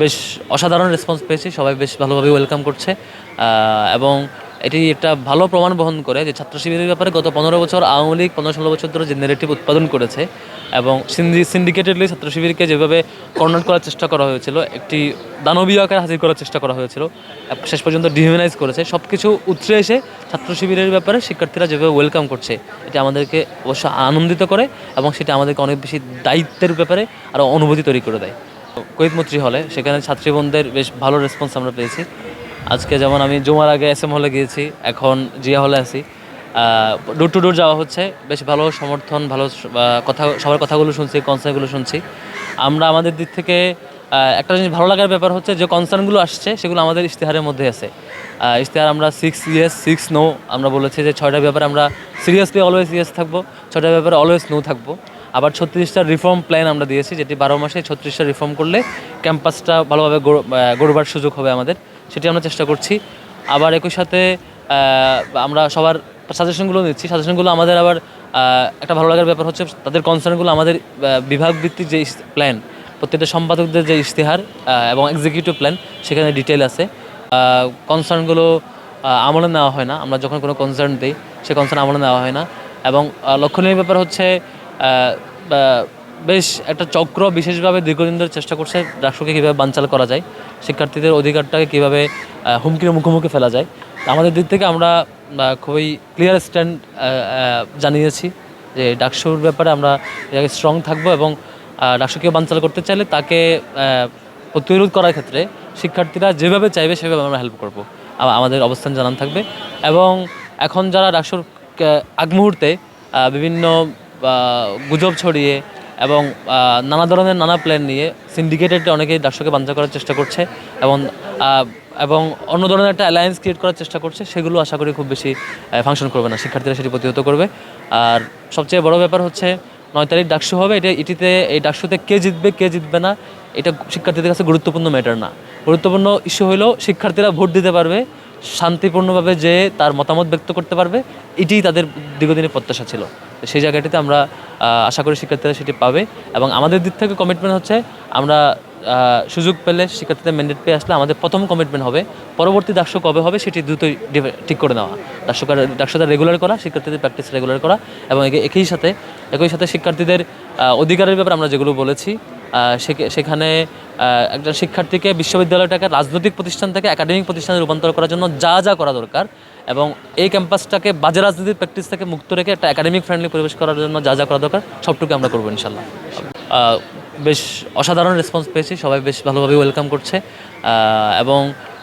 বেশ অসাধারণ রেসপন্স পেয়েছি। সবাই বেশ ভালোভাবে ওয়েলকাম করছে। এবং এটি একটা ভালো প্রমাণ বহন করে যে ছাত্র শিবিরের ব্যাপারে গত পনেরো বছর আওয়ামী লীগ, পনেরো ষোলো বছর ধরে যে নেগেটিভ উৎপাদন করেছে এবং সিন্ডিকেটেডলি ছাত্র শিবিরকে যেভাবে কর্নার করার চেষ্টা করা হয়েছিল, একটি দানবীয় আকারে হাজির করার চেষ্টা করা হয়েছিল শেষ পর্যন্ত ডিহিউম্যানাইজ করেছে। সব কিছু উতরে এসে ছাত্র শিবিরের ব্যাপারে শিক্ষার্থীরা যেভাবে ওয়েলকাম করছে, এটি আমাদেরকে অবশ্য আনন্দিত করে এবং সেটা আমাদেরকে অনেক বেশি দায়িত্বের ব্যাপারে আরও অনুভূতি তৈরি করে দেয়। কৈত মৈত্রী হলে, সেখানে ছাত্রীবন্ধের বেশ ভালো রেসপন্স আমরা পেয়েছি। আজকে যেমন আমি জুমার আগে এস এম হলে গিয়েছি, এখন জিয়া হলে আছি। ডোর টু ডোর যাওয়া হচ্ছে, বেশ ভালো সমর্থন, ভালো কথা, সবার কথাগুলো শুনছি কনসার্নগুলো শুনছি। আমরা আমাদের দিক থেকে একটা জিনিস ভালো লাগার ব্যাপার হচ্ছে যে কনসার্নগুলো আসছে, সেগুলো আমাদের ইশতেহারের মধ্যে আছে। ইশতেহার আমরা সিক্স ইয়েস সিক্স নো আমরা বলেছি যে ছয়টার ব্যাপারে আমরা সিরিয়াসলি অলওয়েজ ইয়েস থাকব, ছয়টার ব্যাপারে অলওয়েজ নো থাকব। আবার ছত্রিশটা রিফর্ম প্ল্যান আমরা দিয়েছি, যেটি বারো মাসে ছত্রিশটা রিফর্ম করলে ক্যাম্পাসটা ভালোভাবে গড়- গড়বার সুযোগ হবে আমাদের, সেটি আমরা চেষ্টা করছি। আবার একই সাথে আমরা সবার সাজেশনগুলো নিচ্ছি। সাজেশনগুলো আমাদের আবার একটা ভালো লাগার ব্যাপার হচ্ছে, তাদের কনসার্নগুলো আমাদের বিভাগ ভিত্তিক যে প্ল্যান প্রত্যেকটা সম্পাদকদের যে ইশতেহার এবং এক্সিকিউটিভ প্ল্যান সেখানে ডিটেল আছে। কনসার্নগুলো আমলে নেওয়া হয় না। আমরা যখন কোনো কনসার্ন দিই, সে কনসার্ন আমলে নেওয়া হয় না। এবং লক্ষণীয় ব্যাপার হচ্ছে বেশ একটা চক্র বিশেষভাবে দীর্ঘদিন ধরে চেষ্টা করছে রাষ্ট্রকে কীভাবে বানচাল করা যায়, শিক্ষার্থীদের অধিকারটাকে কীভাবে হুমকির মুখোমুখি ফেলা যায়। আমাদের দিক থেকে আমরা খুবই ক্লিয়ার স্ট্যান্ড জানিয়েছি যে ডাকসুর ব্যাপারে আমরা স্ট্রং থাকব এবং ডাকসুকে বানচাল করতে চাইলে তাকে প্রতিরোধ করার ক্ষেত্রে শিক্ষার্থীরা যেভাবে চাইবে সেভাবে আমরা হেল্প করব। আমাদের অবস্থান জানান থাকবে এবং এখন যারা ডাকসুর আগ মুহূর্তে বিভিন্ন গুজব ছড়িয়ে এবং নানা ধরনের নানা প্ল্যান নিয়ে সিন্ডিকেটেড অনেকেই দর্শকে বাঞ্ছা করার চেষ্টা করছে এবং এবং অন্য ধরনের একটা অ্যালায়েন্স ক্রিয়েট করার চেষ্টা করছে। সেগুলো আশা করি খুব বেশি ফাংশন করবে না। শিক্ষার্থীরা সেটি প্রতিহত করবে। আর সবচেয়ে বড় ব্যাপার হচ্ছে, নয় তারিখ ডাকসু হবে। এটা এটিতে এই ডাকসুতে কে জিতবে কে জিতবে না, এটা শিক্ষার্থীদের কাছে গুরুত্বপূর্ণ ম্যাটার না। গুরুত্বপূর্ণ ইস্যু হলো, শিক্ষার্থীরা ভোট দিতে পারবে, শান্তিপূর্ণভাবে যে তার মতামত ব্যক্ত করতে পারবে, এটিই তাদের দীর্ঘদিনের প্রত্যাশা ছিল। সেই জায়গাটিতে আমরা আশা করি শিক্ষার্থীরা সেটি পাবে। এবং আমাদের দিক থেকে কমিটমেন্ট হচ্ছে, আমরা সুযোগ পেলে শিক্ষার্থীদের ম্যান্ডেট পেয়ে আসলে আমাদের প্রথম কমিটমেন্ট হবে, পরবর্তী ডাকসু কবে হবে সেটি দ্রুতই ঠিক করে নেওয়া। ডাকসু ডাকসুটা রেগুলার করা, শিক্ষার্থীদের প্র্যাকটিস রেগুলার করা, এবং একে- একই সাথে একই সাথে শিক্ষার্থীদের অধিকারের ব্যাপারে আমরা যেগুলো বলেছি সেখানে একজন শিক্ষার্থীকে বিশ্ববিদ্যালয়টাকে রাজনৈতিক প্রতিষ্ঠান থেকে একাডেমিক প্রতিষ্ঠানে রূপান্তর করার জন্য যা যা করা দরকার এবং এই ক্যাম্পাসটাকে বাজে রাজনীতির প্র্যাকটিস থেকে মুক্ত রেখে একটা একাডেমিক ফ্রেন্ডলি পরিবেশ করার জন্য যা যা করা দরকার সবটুকু আমরা করব ইনশাল্লাহ। বেশ অসাধারণ রেসপন্স পেয়েছি, সবাই বেশ ভালোভাবে ওয়েলকাম করছে। এবং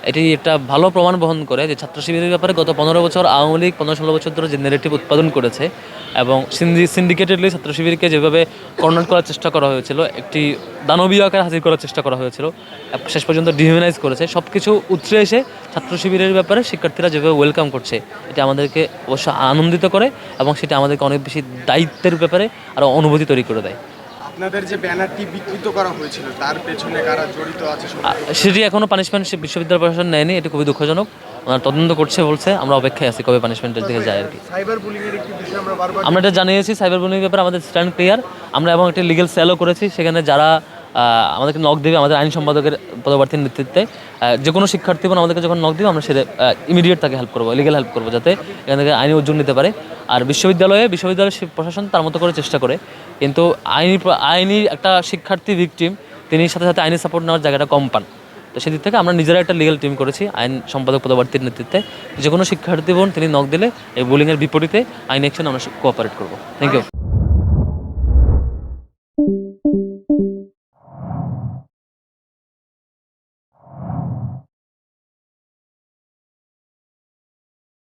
এটি একটা ভালো প্রমাণ বহন করে যে ছাত্র শিবিরের ব্যাপারে গত পনেরো বছর আওয়ামী লীগ পনেরো ষোলো বছর ধরে যে নেগেটিভ উৎপাদন করেছে এবং সিন্ডিকেটেডলি ছাত্র শিবিরকে যেভাবে কর্নার করার চেষ্টা করা হয়েছিল, একটি দানবীয় আকারে হাজির করার চেষ্টা করা হয়েছিল শেষ পর্যন্ত ডিহিউম্যানাইজ করেছে সব কিছু উতরে এসে ছাত্র শিবিরের ব্যাপারে শিক্ষার্থীরা যেভাবে ওয়েলকাম করছে, এটি আমাদেরকে অবশ্য আনন্দিত করে এবং সেটা আমাদেরকে অনেক বেশি দায়িত্বের ব্যাপারে আরও অনুভূতি তৈরি করে দেয়। আপনাদের যে ব্যানারটি বিকৃত করা হয়েছিল তার পেছনে কারা জড়িত আছে সেটি এখনও পানিশমেন্ট বিশ্ববিদ্যালয় প্রশাসন নেয়নি এটি খুবই দুঃখজনক। ওনারা তদন্ত করছে বলছে আমরা অপেক্ষায় আছি কবে পানিশমেন্টের দিকে যায় আর কি। সাইবার বুলিং এর একটি বিষয় আমরা বারবার আমরা এটা জানিয়েছি সাইবার বুলিং ব্যাপারে আমাদের স্ট্যান্ড ক্লিয়ার আমরা এবং একটি লিগেল সেলও করেছি সেখানে যারা আমাদেরকে নক দেবে, আমাদের আইন সম্পাদকের পদপ্রার্থীর নেতৃত্বে। যে কোনো শিক্ষার্থী বোন আমাদেরকে যখন নক দেবে, আমরা সেটা ইমিডিয়েট তাকে হেল্প করব লিগেল হেল্প করব, যাতে এখান থেকে আইনি উজ্জ্বল নিতে পারে। আর বিশ্ববিদ্যালয়ে, বিশ্ববিদ্যালয়ের প্রশাসন তার মতো করে চেষ্টা করে। কিন্তু আইনি আইনি একটা শিক্ষার্থী ভিকটিম তিনি সাথে সাথে আইনি সাপোর্ট নেওয়ার জায়গাটা কম পান। তো সেদিক থেকে আমরা নিজেরা একটা লিগেল টিম করেছি, আইন সম্পাদক পদপ্রার্থীর নেতৃত্বে। যে কোনো শিক্ষার্থী বোন তিনি নক দিলে, এই বোলিংয়ের বিপরীতে আইন অ্যাকশন আমরা কোঅপারেট করব। Thank you